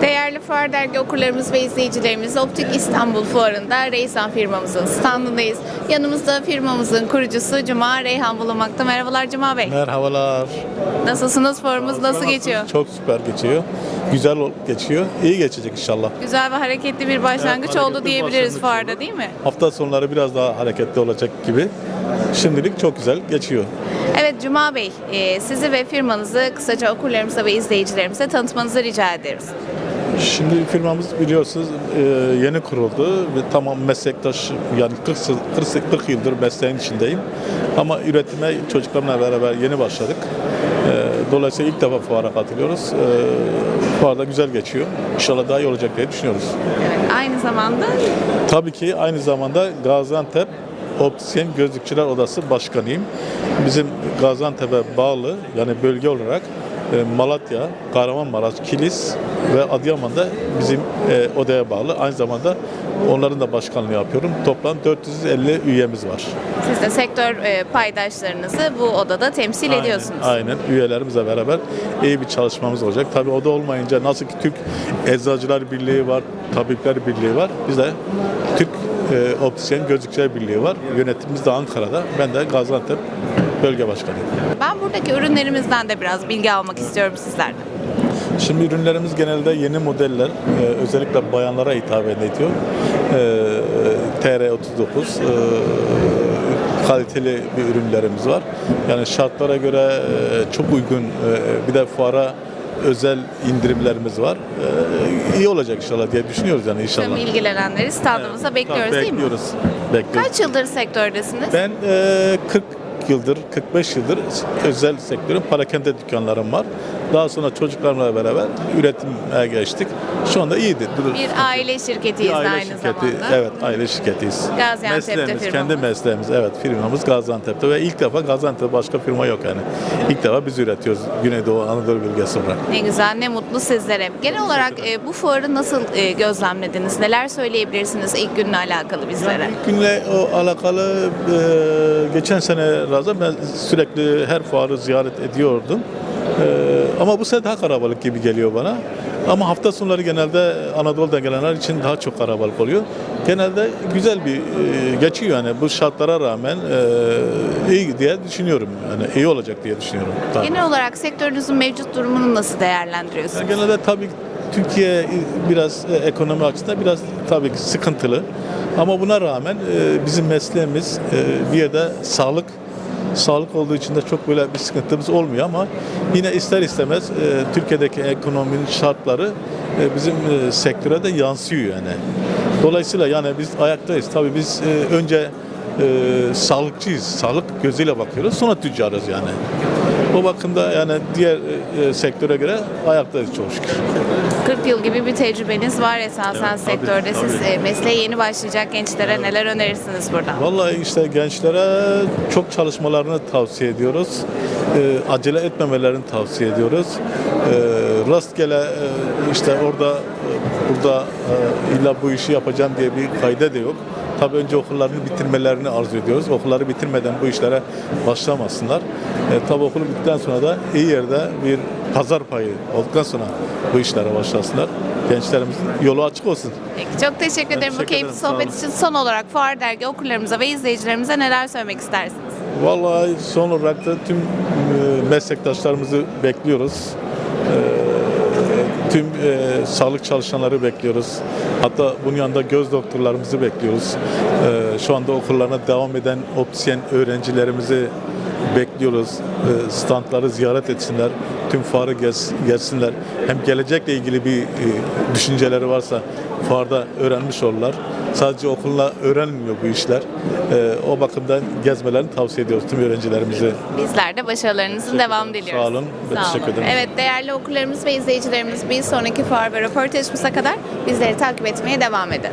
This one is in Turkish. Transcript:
Değerli Fuar Dergi okurlarımız ve izleyicilerimiz Optik İstanbul Fuarı'nda Reysan firmamızın standındayız. Yanımızda firmamızın kurucusu Cuma Reyhan bulunmakta. Merhabalar Cuma Bey. Merhabalar. Nasılsınız? Fuarımız nasıl geçiyor? Çok süper geçiyor. Güzel geçiyor. İyi geçecek inşallah. Güzel ve hareketli bir başlangıç Evet, oldu hareketli diyebiliriz başlangıç fuarda oldu. değil mi? Hafta sonları biraz daha hareketli olacak gibi. Şimdilik çok güzel geçiyor. Evet Cuma Bey, e, sizi ve firmanızı kısaca okurlarımıza ve izleyicilerimize tanıtmanızı rica ederiz. Şimdi firmamız biliyorsunuz e, yeni kuruldu ve tamam meslektaş yani 40, sı- 40, 40 yıldır mesleğin içindeyim. Ama üretime çocuklarımla beraber yeni başladık. E, Dolayısıyla ilk defa fuara katılıyoruz. Fuarda güzel geçiyor. İnşallah daha iyi olacak diye düşünüyoruz. Evet, aynı zamanda Tabii ki aynı zamanda Gaziantep Optisyen Gözlükçüler Odası Başkanıyım. Bizim Gaziantep'e bağlı yani bölge olarak e, Malatya, Kahramanmaraş, Kilis ve Adıyaman'da bizim e, odaya bağlı. Aynı zamanda onların da başkanlığı yapıyorum. Toplam 450 üyemiz var. siz de sektör e, paydaşlarınızı bu odada temsil ediyorsunuz. Aynen. Üyelerimizle beraber iyi bir çalışmamız olacak. Tabii o da olmayınca nasıl ki Türk Eczacılar Birliği var, Tabipler Birliği var. Biz de Türk e, Optisyen Gözlükçüler Birliği var. Yönetimimiz de Ankara'da. Ben de Gaziantep Bölge Başkanıyım. Ben buradaki ürünlerimizden de biraz bilgi almak istiyorum sizlerden. Şimdi ürünlerimiz genelde yeni modeller, e, özellikle bayanlara hitap ediyor. E, TR39 e, kaliteli bir ürünlerimiz var. Yani şartlara göre e, çok uygun e, bir de fuara özel indirimlerimiz var. E, iyi olacak inşallah diye düşünüyoruz yani inşallah. Tüm ilgilenenleri standımıza bekliyoruz değil mi? bekliyoruz. Bekliyoruz. Kaç yıldır sektördesiniz? Ben e, 40 yıldır, 45 yıldır özel sektörün parakende dükkanlarım var. Daha sonra çocuklarımla beraber üretime geçtik. Şu anda iyidir. Bir aile şirketiyiz bir aile aynı şirketi, zamanda. evet aile şirketiyiz. Gaziantep'te mesleğimiz, firmamız. kendi mesleğimiz, evet firmamız Gaziantep'te ve ilk defa Gaziantep'te başka firma yok yani. İlk defa biz üretiyoruz Güneydoğu Anadolu bölgesi olarak. Ne güzel, ne mutlu sizlere. Genel olarak e, bu fuarı nasıl e, gözlemlediniz? Neler söyleyebilirsiniz ilk günle alakalı bizlere? İlk günle o alakalı e, geçen sene razı ben sürekli her fuarı ziyaret ediyordum. E, ama bu sene daha kalabalık gibi geliyor bana. Ama hafta sonları genelde Anadolu'da gelenler için daha çok kalabalık oluyor. Genelde güzel bir e, geçiyor yani bu şartlara rağmen e, iyi diye düşünüyorum. Yani iyi olacak diye düşünüyorum. Tabii. Genel olarak sektörünüzün mevcut durumunu nasıl değerlendiriyorsunuz? Yani genelde tabii Türkiye biraz e, ekonomi açısından biraz tabii ki sıkıntılı. Ama buna rağmen e, bizim mesleğimiz e, bir yerde sağlık sağlık olduğu için de çok böyle bir sıkıntımız olmuyor ama yine ister istemez e, Türkiye'deki ekonominin şartları e, bizim e, sektöre de yansıyor yani. Dolayısıyla yani biz ayaktayız. Tabii biz e, önce e, sağlıkçıyız. Sağlık gözüyle bakıyoruz. Sonra tüccarız yani. O bakımda yani diğer e, e, sektöre göre ayaktayız çok şükür. 40 yıl gibi bir tecrübeniz var esasen Evet, tabii, sektörde. Siz tabii. e, mesleğe yeni başlayacak gençlere neler önerirsiniz burada? Vallahi işte gençlere çok çalışmalarını tavsiye ediyoruz. E, acele etmemelerini tavsiye ediyoruz. E, rastgele e, işte orada e, burada e, illa bu işi yapacağım diye bir kayda da yok. Tabii önce okullarını bitirmelerini arzu ediyoruz. Okulları bitirmeden bu işlere başlamasınlar. E, tabii okulu bittikten sonra da iyi yerde bir pazar payı olduktan sonra bu işlere başlasınlar. Gençlerimizin yolu açık olsun. Peki, çok teşekkür ederim bu teşekkür keyifli ederim, sağ sohbet olun. için. Son olarak Fuar Dergi okurlarımıza ve izleyicilerimize neler söylemek istersiniz? Vallahi son olarak da tüm e, meslektaşlarımızı bekliyoruz. E, Tüm e, sağlık çalışanları bekliyoruz. Hatta bunun yanında göz doktorlarımızı bekliyoruz. E, şu anda okullarına devam eden optisyen öğrencilerimizi bekliyoruz. E, standları ziyaret etsinler. Tüm fuarı gez, gezsinler. Hem gelecekle ilgili bir e, düşünceleri varsa fuarda öğrenmiş olurlar. Sadece okulla öğrenilmiyor bu işler. E, o bakımdan gezmelerini tavsiye ediyoruz tüm öğrencilerimize. Bizler de başarılarınızın devamı diliyoruz. Sağ olun ve teşekkür ederim. Evet değerli okurlarımız ve izleyicilerimiz bir sonraki fuar ve röportajımıza kadar bizleri takip etmeye devam edin.